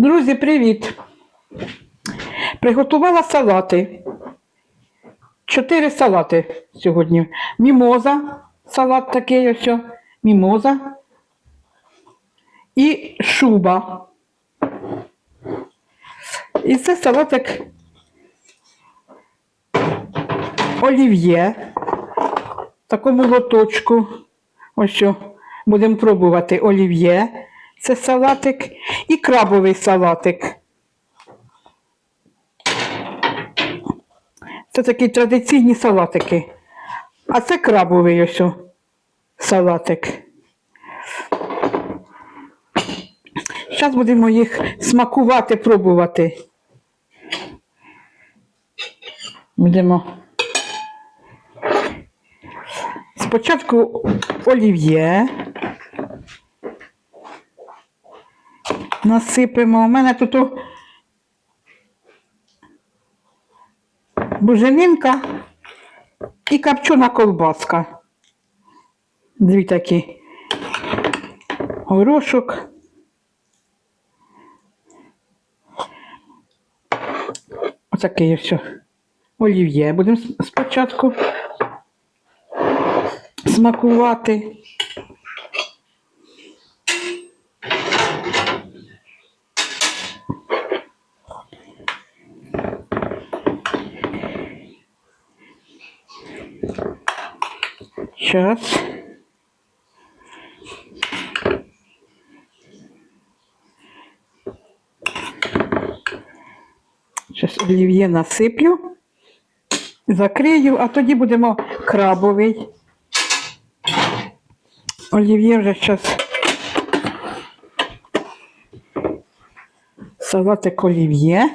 Друзі, привіт! Приготувала салати. Чотири салати сьогодні. Мімоза, салат такий ось, мімоза і шуба. І це салатик олів'є. В такому лоточку. Ось що. Будемо пробувати олів'є. Це салатик. І крабовий салатик. Це такі традиційні салатики. А це крабовий ось салатик. Зараз будемо їх смакувати, пробувати. Будемо. Спочатку олів'є. Насипемо. У мене тут буженинка і копчена колбаска. Дві такі. Горошок. Отакий ось. Олів'є будемо спочатку смакувати. Сейчас. Зараз олів'є насиплю, закрию, а тоді будемо крабовий. Олів'є вже зараз. Салатик олів'є.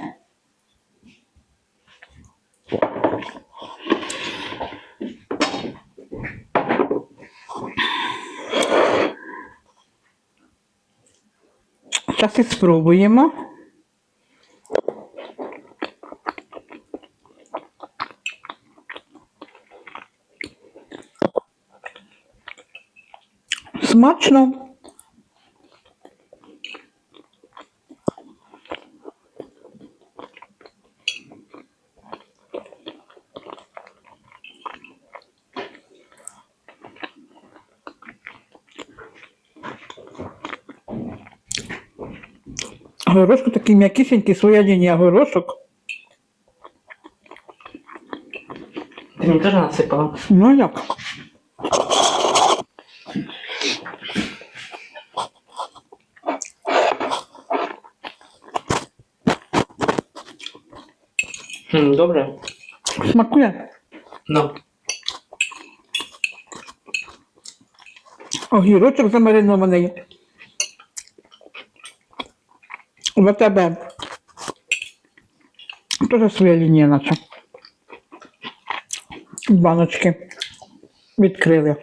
Зараз і спробуємо. Смачно. Горошок такий м'якісенький, своя лінія горошок. Ти мені теж насипала? Ну як? Добре. Смакує? Ну. Огірочок замаринований. В тебе теж своя лінія наче. Баночки відкрили.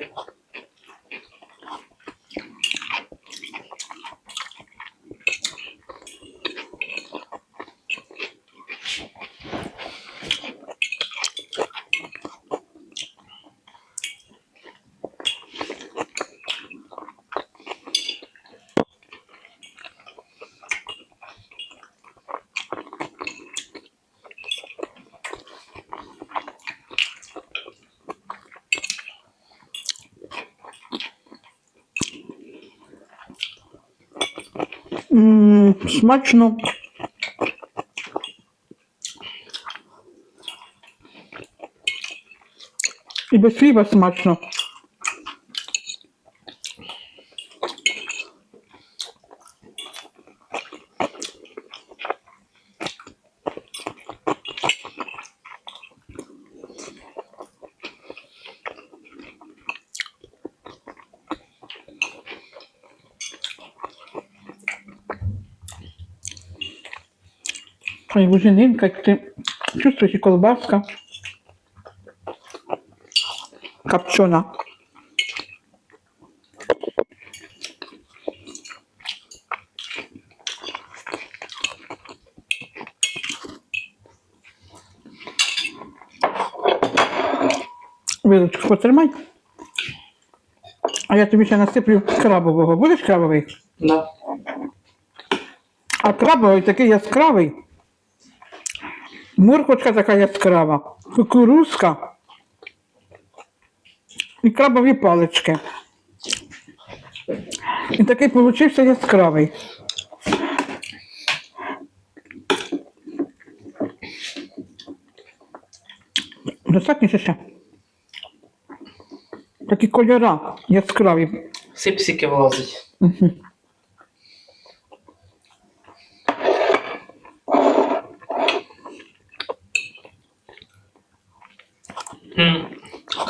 М, смачно. І без хліба смачно. Ой, буженинка, ти чувствуєш колбаска. Копчена. Вилочку потримай. А я тобі ще насиплю крабового. Будеш крабовий? Да. А крабовий такий яскравий. Морквочка така яскрава, кукурузка і крабові палички. І такий получився яскравий. Достатньо ще? Такі кольора яскраві. Сипсики влазить. М,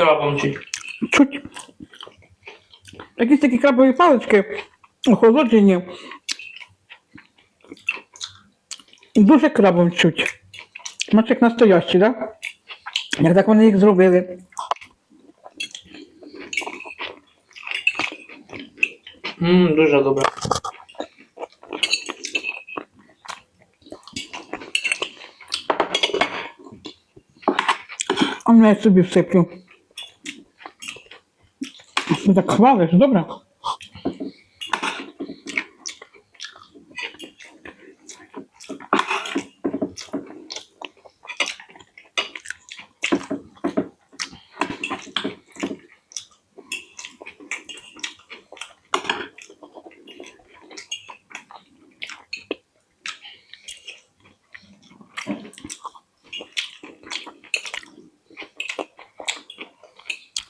Крабом чуть. Чуть. Якісь такі крабові палички охолоджені. Дуже крабом чуть. Наче як настоящі, так? Да? Як так вони їх зробили. М, Дуже добре. А ну я собі всиплю. Ти так хвалиш, добре?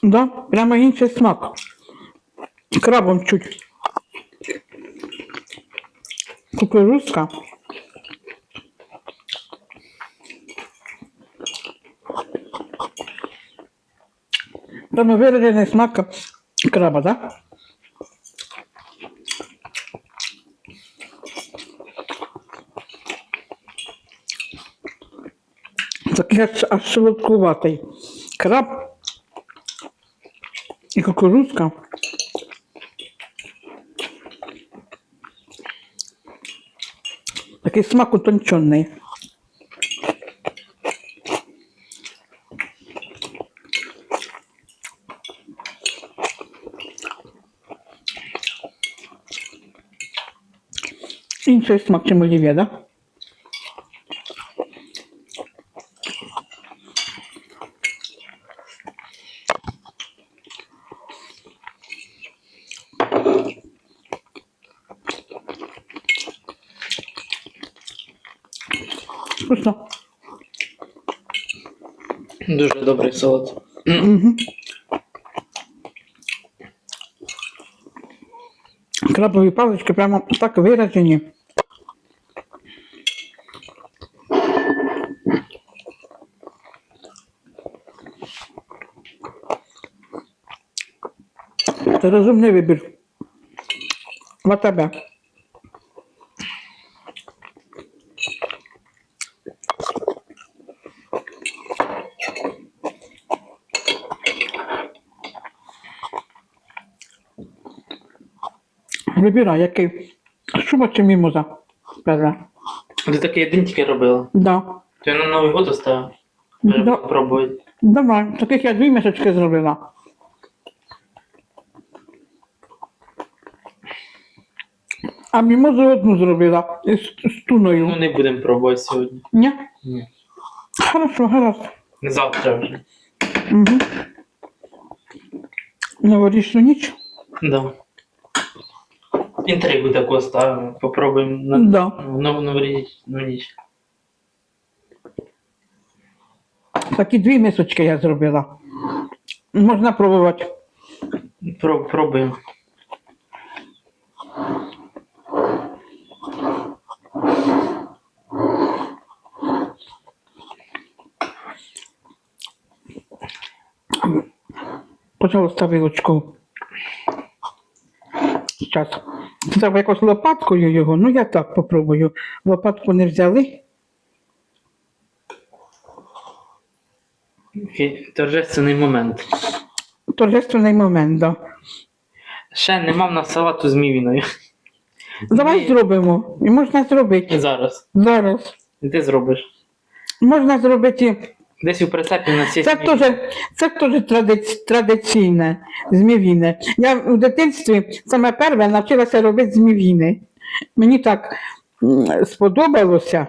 Да, прямо інший смак. Крабом чуть. Кукурузка. Там виражений смак краба, да? Такий аж, аж солодкуватий. Краб і кукурузка. Такий смак утончений. Інший смак, чим олів'є, да? Вкусно. Дуже добрий салат. Угу. Крабові палички прямо так виражені. Це розумний вибір. В тебе. Вибирай, який. Шуба чи мімоза? Перше. Ти такий один тільки робила. Да. Ти на Новий год оставив. Да. Пробуй. Давай, таких я дві місячки зробила. А мімозу одну зробила із, з Ну не будемо пробувати сьогодні. Ні? Ні. Хорошо, гаразд. Завтра вже. Угу. Новорічну ніч? Да. Інтригу таку ставимо. Попробуємо на Да. нову новорічну ніч. Такі дві місочки я зробила. Можна пробувати. Про- Пробуємо. Пожалуйста, вилочку. Зараз. Треба якось лопаткою його. Ну я так попробую. Лопатку не взяли. Фі- Торжественний момент. Торжественний момент, да. Ще нема в нас салату з мівіною. Давай зробимо. І можна зробити. Зараз. Зараз. І Ти зробиш. Можна зробити. Десь у прицепі на цій Це теж, це теж традиці- традиційне, змівіне. Я в дитинстві саме перше навчилася робити змівіни. Мені так м, сподобалося,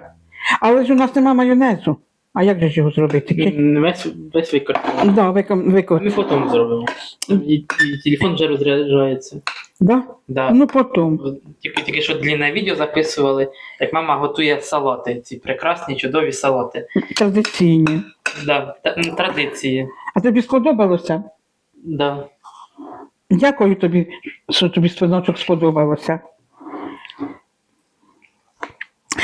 але ж у нас немає майонезу. А як же ж його зробити? Чи- Він Весь, весь використаний. Да, викон, викон. Ми потім зробимо. І, і телефон вже розряджається. Да? Да. Ну потім. Тільки, тільки що длінне відео записували, як мама готує салати, ці прекрасні, чудові салати. Традиційні. Да, та- м, традиції. А тобі сподобалося? Да. Дякую тобі, що тобі синочок сподобалося.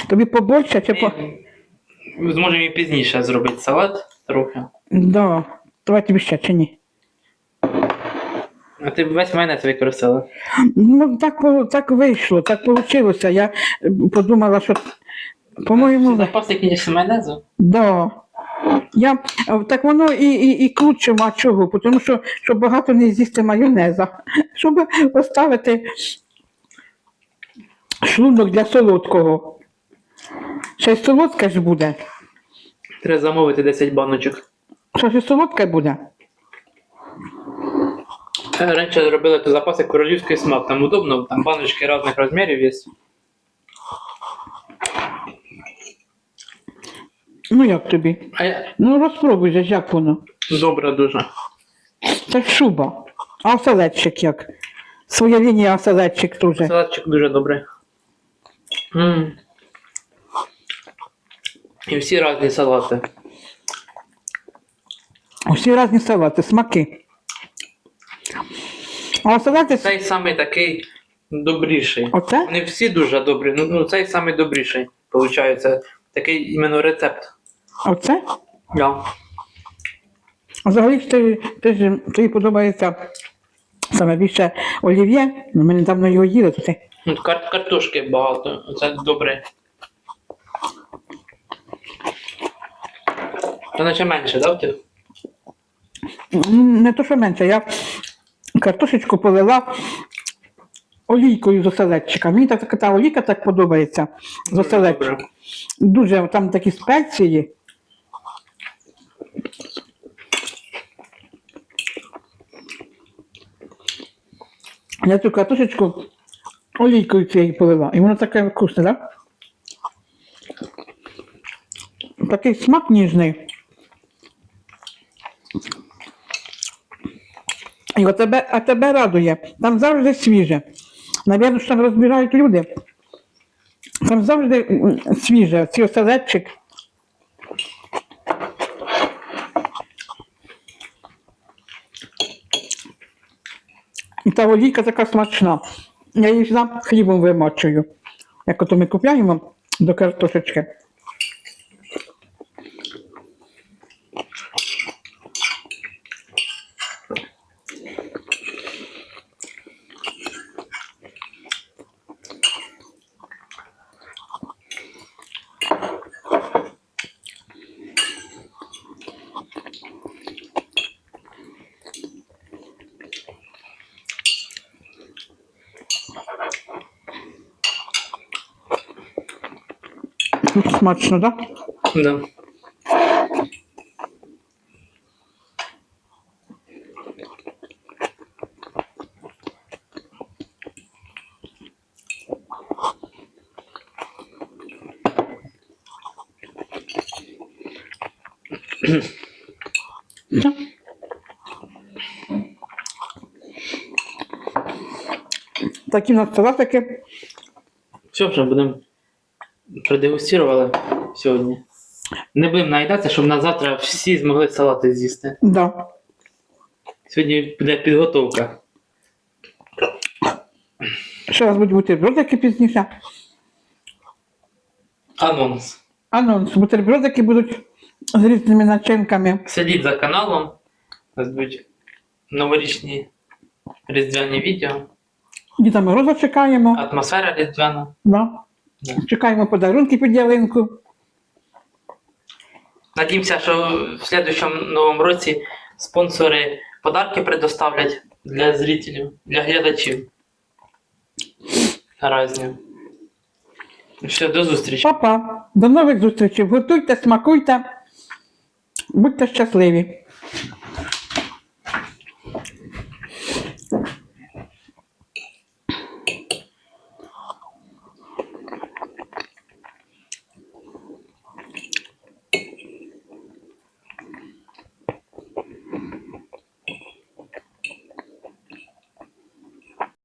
Тобі побольше чи по. Ми зможемо і пізніше зробити салат трохи. Да. Давай тобі ще чи ні? А ти весь майонез використала. Ну, так, так вийшло, так вийшло. Я подумала, що, по-моєму, Запас якийсь майонезу? да. Я, так воно і, і, і круче, а чого? Тому що щоб багато не з'їсти майонеза, щоб поставити шлунок для солодкого. Ще й солодке ж буде. Треба замовити 10 баночок. Що ж солодке буде? Е, Раніше робили то запаси королівський смак, там удобно, там баночки різних розмірів є. Ну як тобі? А я... Ну розпробуй же, як воно. Добре дуже. Це ж шуба. А оселедчик як? Своя лінія оселедчик теж. Салатчик дуже добрий. м І всі різні салати. Усі різні салати, смаки. А оселедець, Цей самий такий добріший. Оце? Вони всі дуже добрі. Ну, ну цей самий добріший, виходить. Такий іменно рецепт. оце? Да. А взагалі ж ти, ти ж, тобі подобається саме більше олів'є. Ну, ми недавно його їли тут. Ну, кар- картошки багато. Це добре. Це наче менше, да, в Не то, що менше, я картошечку полила олійкою з оселедчика. Мені так, та олійка так подобається з оселедчика. Дуже там такі спеції. Я цю картошечку олійкою цією полила. І воно таке вкусне, так? Такий смак ніжний. І от тебе, а тебе радує. Там завжди свіже. Навірно, що там розбирають люди. Там завжди свіже, цей оселедчик. І та олійка така смачна. Я її хлібом вимочую. Як ото ми купляємо до картошечки. Смачно, так? Да? Да. Так. Такі в нас салатики. Все, вже будемо продегустували сьогодні. Не будемо наїдатися, щоб на завтра всі змогли салати з'їсти. Да. Сьогодні буде підготовка. Ще раз будуть бутербродики пізніше. Анонс. Анонс. Бутербродики будуть з різними начинками. Слідіть за каналом. У нас будуть новорічні різдвяні відео. Діда Мороза чекаємо. Атмосфера різдвяна. Да. Чекаємо подарунки під ялинку. Надіємося, що в слідчому новому році спонсори подарки предоставлять для зрителів, для глядачів. Разні. Все, до зустрічі. Папа, до нових зустрічей. Готуйте, смакуйте. Будьте щасливі.